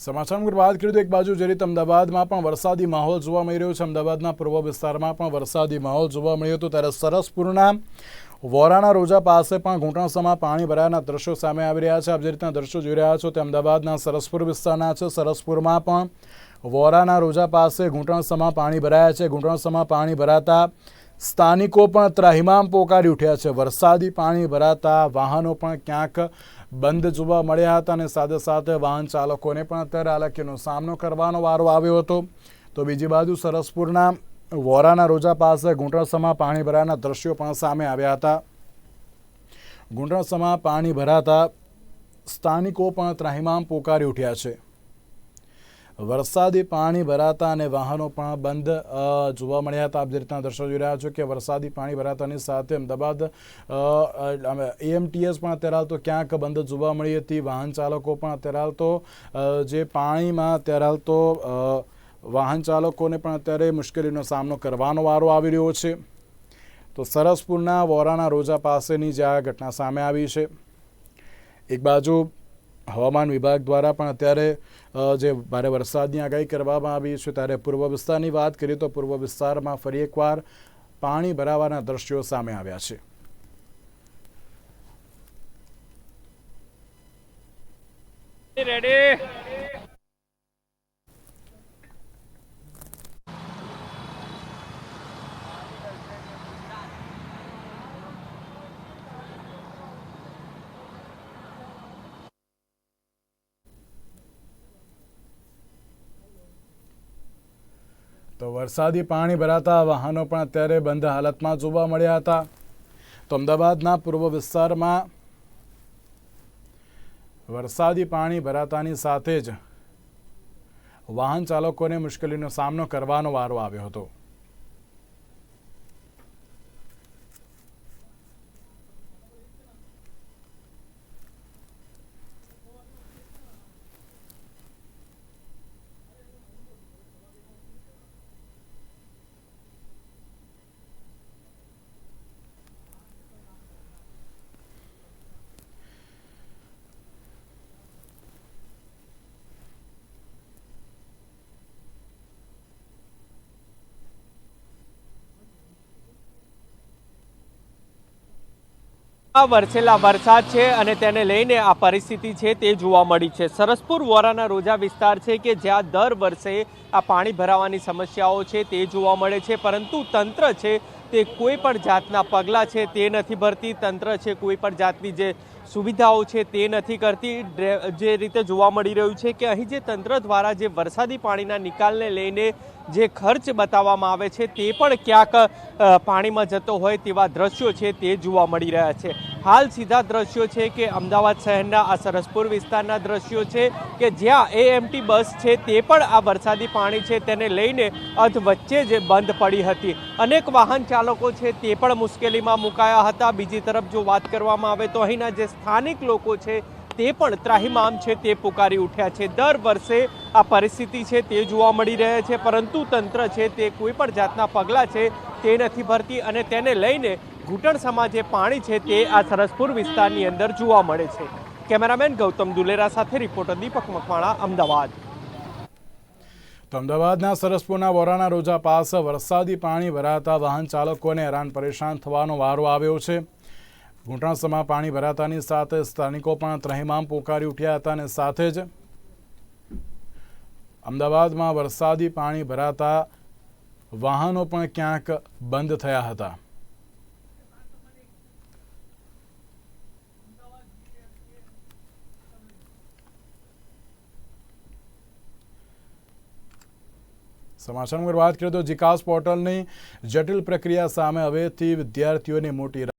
સમાચાર વાત કરીએ તો એક બાજુ જે રીતે અમદાવાદમાં પણ વરસાદી માહોલ જોવા મળી રહ્યો છે. અમદાવાદના પૂર્વ વિસ્તારમાં પણ વરસાદી માહોલ જોવા મળ્યો હતો. ત્યારે સરસપુરના વોરાના રોજા પાસે પણ ઘૂંટણસમાં પાણી ભરાયાના દ્રશ્યો સામે આવી રહ્યા છે. આપ જે રીતના દ્રશ્યો જોઈ રહ્યા છો તે અમદાવાદના સરસપુર વિસ્તારના છે. સરસપુરમાં પણ વોરાના રોજા પાસે ઘૂંટણસમાં પાણી ભરાયા છે. ઘૂંટણસમાં પાણી ભરાતા સ્થાનિકો પણ ત્રાહિમામ પોકારી ઉઠ્યા છે. વરસાદી પાણી ભરાતા વાહનો પણ ક્યાંક બંધ જોવા મળ્યા હતા અને સાથે સાથે વાહન ચાલકોને પણ અત્યારે હાલાકીનો સામનો કરવાનો વારો આવ્યો હતો. તો બીજી બાજુ સરસપુરના વોરાના રોજા પાસે ઘૂંટણસમાં પાણી ભરાના દ્રશ્યો પણ સામે આવ્યા હતા. ઘૂંટણસમાં પાણી ભરાતા સ્થાનિકો પણ ત્રાહિમામ પોકારી ઉઠ્યા છે. વરસાદી પાણી ભરાતા અને વાહનો પણ બંધ જોવા મળ્યા હતા. આપ જે રીતના દર્શાવી રહ્યા છો કે વરસાદી પાણી ભરાતાની સાથે અમદાવાદ એએમટીએસ પણ અત્યારે હાલ તો ક્યાંક બંધ જોવા મળી હતી. વાહન ચાલકો પણ અત્યારે હાલ તો જે પાણીમાં અત્યારે હાલ તો વાહન ચાલકોને પણ અત્યારે મુશ્કેલીનો સામનો કરવાનો વારો આવી રહ્યો છે. તો સરસપુરના વોરાના રોજા પાસેની જે આ ઘટના સામે આવી છે. એક બાજુ હવામાન વિભાગ દ્વારા પણ અત્યારે જે ભારે વરસાદની આગાહી કરવામાં આવી છે, ત્યારે પૂર્વ વિસ્તારની વાત કરીએ તો પૂર્વ વિસ્તારમાં ફરી એકવાર પાણી ભરાવાના દ્રશ્યો સામે આવ્યા છે. રેડી તો વરસાદી પાણી ભરાતા વાહનો પણ અત્યારે બંધ હાલતમાં જોવા મળ્યા હતા. તો અમદાવાદના પૂર્વ વિસ્તારમાં વરસાદી પાણી ભરાતાની સાથે જ વાહન ચાલકોને મુશ્કેલીનો સામનો કરવાનો વારો આવ્યો હતો. આ વરસેલા વરસાદ છે અને તેને લઈને આ પરિસ્થિતિ છે તે જોવા મળી છે. સરસપુર વોરાના રોજા વિસ્તાર છે કે જ્યાં દર વર્ષે આ પાણી ભરાવાની સમસ્યાઓ છે તે જોવા મળે છે, પરંતુ તંત્ર છે તે કોઈ પણ જાતના પગલાં છે તે નથી ભરતી. તંત્ર છે કોઈ પણ જાતની જે સુવિધાઓ છે તે નથી કરતી. જે રીતે જોવા મળી રહ્યું છે કે અહીં જે તંત્ર દ્વારા જે વરસાદી પાણીના નિકાલને લઈને જે ખર્ચ બતાવવામાં આવે છે તે પણ ક્યાંક પાણીમાં જતો હોય તેવા દ્રશ્યો છે તે જોવા મળી રહ્યા છે. હાલ સીધા દ્રશ્યો છે કે અમદાવાદ શહેરના આ સરસપુર વિસ્તારના દ્રશ્યો છે કે જ્યાં એએમટી બસ છે તે પણ આ વરસાદી પાણી છે તેને લઈને અધ વચ્ચે જ બંધ પડી હતી. અનેક વાહન ચાલકો છે તે પણ મુશ્કેલીમાં મુકાયા હતા. બીજી તરફ જો વાત કરવામાં આવે તો અહીંના જે સ્થાનિક લોકો છે તે પણ ત્રાહિમામ છે, તે પુકારી ઉઠ્યા છે. દર વર્ષે આ પરિસ્થિતિ છે તે જોવા મળી રહે છે, પરંતુ તંત્ર છે તે કોઈ પણ જાતના પગલાં છે તે નથી ભરતી અને તેને લઈને ઘૂંટણ સમાજે પાણી છે તે આ સરસપુર વિસ્તારની અંદર જોવા મળે છે. કેમેરામેન ગૌતમ દુલેરા સાથે રિપોર્ટર દીપક મકવાણા, અમદાવાદ. અમદાવાદના સરસપુરના વોરાના રોજા પાસે વરસાદી પાણી ભરાતા વાહન ચાલકોને હેરાન પરેશાન થવાનો વારો આવ્યો છે. ઘૂંટણસમાં પાણી ભરાતાની સાથે સ્થાનિકો પણ ત્રહિમામ પોકારી ઉઠ્યા હતા અને સાથે જ અમદાવાદમાં વરસાદી પાણી ભરાતા વાહનો પણ ક્યાંક બંધ થયા હતા. સમાચાર વાત કરીએ તો જીકાસ પોર્ટલની જટિલ પ્રક્રિયા સામે હવેથી વિદ્યાર્થીઓની મોટી